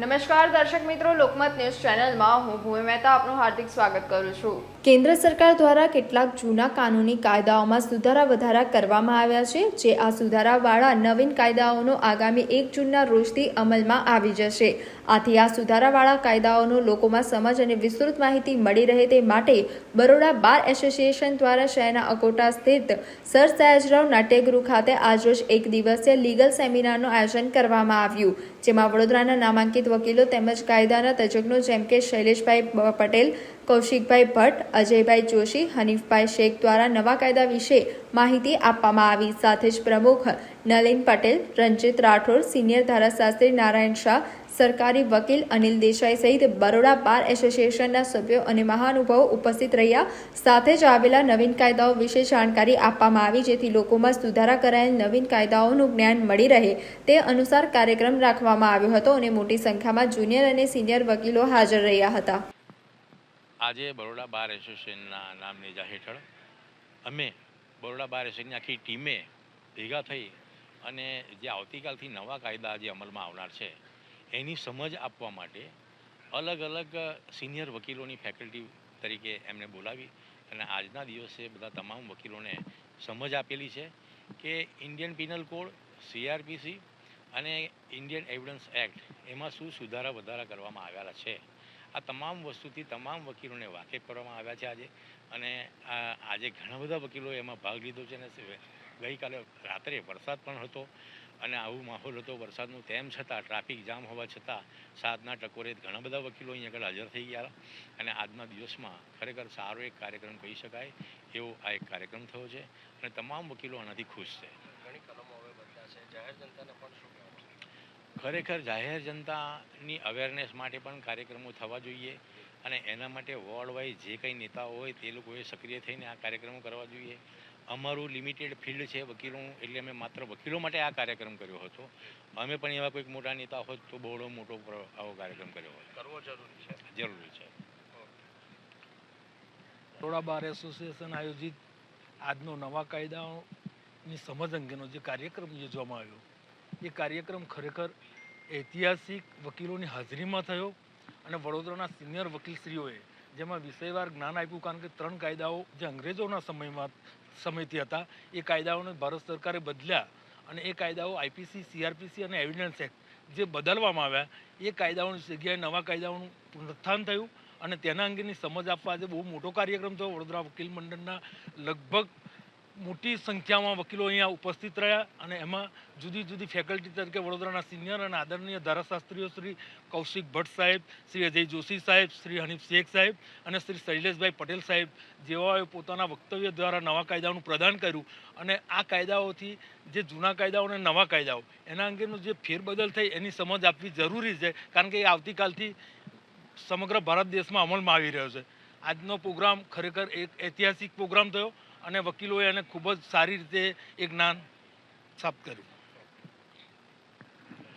નમસ્કાર દર્શક મિત્રો, લોકમત ન્યૂઝ ચેનલમાં હું ભૂમિ મહેતા આપનું હાર્દિક સ્વાગત કરું છું. કેન્દ્ર સરકાર દ્વારા કેટલાક જૂના કાનૂની કાયદાઓમાં સુધારા વધારા કરવામાં આવ્યા છે, જે આ સુધારાવાળા નવીન કાયદાઓનો આગામી એક જૂનના રોજથી અમલમાં આવી જશે. આથી આ સુધારાવાળા કાયદાઓનો લોકોમાં સમજ અને વિસ્તૃત માહિતી મળી રહે તે માટે બરોડા બાર એસોસિએશન દ્વારા શહેરના અકોટા સ્થિત સર સયાજરાવ નાટ્યગૃહ ખાતે આજરોજ એક દિવસીય લીગલ સેમિનારનું આયોજન કરવામાં આવ્યું, જેમાં વડોદરાના નામાંકિત વકીલો તેમજ કાયદાના તજજ્ઞો જેમ કે શૈલેષભાઈ પટેલ, કૌશિકભાઈ ભટ્ટ, અજયભાઈ જોશી, હનીફભાઈ શેખ દ્વારા નવા કાયદા વિશે માહિતી આપવામાં આવી. સાથે જ પ્રમુખ નલિન પટેલ, રંજીત રાઠોડ, સિનિયર ધારાશાસ્ત્રી નારાયણ શાહ સરકારી વકીલ અનિલ દેસાઈ સહિત બરોડા બાર એસોસિએશનના સભ્યો અને મહાનુભાવો ઉપસ્થિત રહ્યા. સાથે જ આવેલા નવીન કાયદાઓ વિશે જાણકારી આપવામાં આવી, જેથી લોકોમાં સુધારા કરાયેલ નવીન કાયદાઓનું જ્ઞાન મળી રહે. તે અનુસાર કાર્યક્રમ રાખવામાં આવ્યો હતો અને મોટી સંખ્યામાં જુનિયર અને સિનિયર વકીલો હાજર રહ્યા હતા. આજે બરોડા બાર એસોસિએશનના નામની હેઠળ અમે બરોડા બાર એસોસિએશનની આખી ટીમે ભેગા થઈ અને જે આવતીકાલથી નવા કાયદા જે અમલમાં આવનાર છે એની સમજ આપવા માટે અલગ અલગ સિનિયર વકીલોની ફેકલ્ટી તરીકે એમને બોલાવી અને આજના દિવસે બધા તમામ વકીલોને સમજ આપેલી છે કે ઇન્ડિયન પિનલ કોડ, સીઆરપીસી અને ઇન્ડિયન એવિડન્સ એક્ટ એમાં શું સુધારા વધારા કરવામાં આવેલા છે. આ તમામ વસ્તુથી તમામ વકીલોને વાકેફ કરવામાં આવ્યા છે આજે અને આજે ઘણા બધા વકીલોએ એમાં ભાગ લીધો છે અને ગઈકાલે રાત્રે વરસાદ પણ હતો. અને આવું માહોલ હતો વરસાદનું તેમ છતાં ટ્રાફિક જામ હોવા છતાં સાતના ટકોરે ઘણા બધા વકીલો અહીં આગળ હાજર થઈ ગયા. અને આજના દિવસમાં ખરેખર સારો એક કાર્યક્રમ કહી શકાય એવો આ એક કાર્યક્રમ થયો છે. અને તમામ વકીલો આનાથી ખુશ છે. ઘણી કલમો હવે બદલાશે જાહેર જનતાને પણ શું ખરેખર જાહેર જનતાની અવેરનેસ માટે પણ કાર્યક્રમો થવા જોઈએ. અને એના માટે વોર્ડ વાઇઝ જે કંઈ નેતાઓ હોય તે લોકોએ સક્રિય થઈને આ કાર્યક્રમો કરવા જોઈએ. અમારું લિમિટેડ ફિલ્ડ છે વકીલો એટલે અમે માત્ર વકીલો માટે આ કાર્યક્રમ કર્યો હતો. અમે પણ એવા કોઈક મોટા નેતા હોત તો બહોળો મોટો આવો કાર્યક્રમ કર્યો હોત. કરવો જરૂરી છે. જરૂરી છે. ટોળા બાર એસોસિએશન આયોજિત આજનો નવા કાયદાની સમજ અંગેનો જે કાર્યક્રમ યોજવામાં આવ્યો એ કાર્યક્રમ ખરેખર ઐતિહાસિક વકીલોની હાજરીમાં થયો અને વડોદરાના સિનિયર વકીલશ્રીઓએ જેમાં વિષયવાર જ્ઞાન આપ્યું કારણ કે ત્રણ કાયદાઓ જે અંગ્રેજોના સમયમાં સમયથી હતા, એ કાયદાઓને ભારત સરકારે બદલ્યા અને એ કાયદાઓ આઈપીસી સીઆરપીસી અને એવિડન્સ એક્ટ જે બદલવામાં આવ્યા, એ કાયદાઓની જગ્યાએ નવા કાયદાઓનું પુનરુત્થાન થયું અને તેના અંગેની સમજ આપવા આજે બહુ મોટો કાર્યક્રમ થયો. વડોદરા વકીલ મંડળના લગભગ મોટી સંખ્યામાં વકીલો અહીંયા ઉપસ્થિત રહ્યા અને એમાં જુદી જુદી ફેકલ્ટી તરીકે વડોદરાના સિનિયર અને આદરણીય ધારાશાસ્ત્રીઓ શ્રી કૌશિક ભટ્ટ સાહેબ, શ્રી અજય જોશી સાહેબ, શ્રી હનીફ શેખ સાહેબ અને શ્રી શૈલેષભાઈ પટેલ સાહેબ જેવાએ પોતાના વક્તવ્ય દ્વારા નવા કાયદાઓનું પ્રદાન કર્યું અને આ કાયદાઓથી જે જૂના કાયદાઓ અને નવા કાયદાઓ, એના અંગેનું જે ફેરબદલ થઈ એની સમજ આપવી જરૂરી છે, કારણ કે એ આવતીકાલથી સમગ્ર ભારત દેશમાં અમલમાં આવી રહ્યો છે. આજનો પ્રોગ્રામ ખરેખર એક ઐતિહાસિક પ્રોગ્રામ થયો. અને વકીલોએ એને ખૂબ જ સારી રીતે એ જ્ઞાન સાફ કર્યું.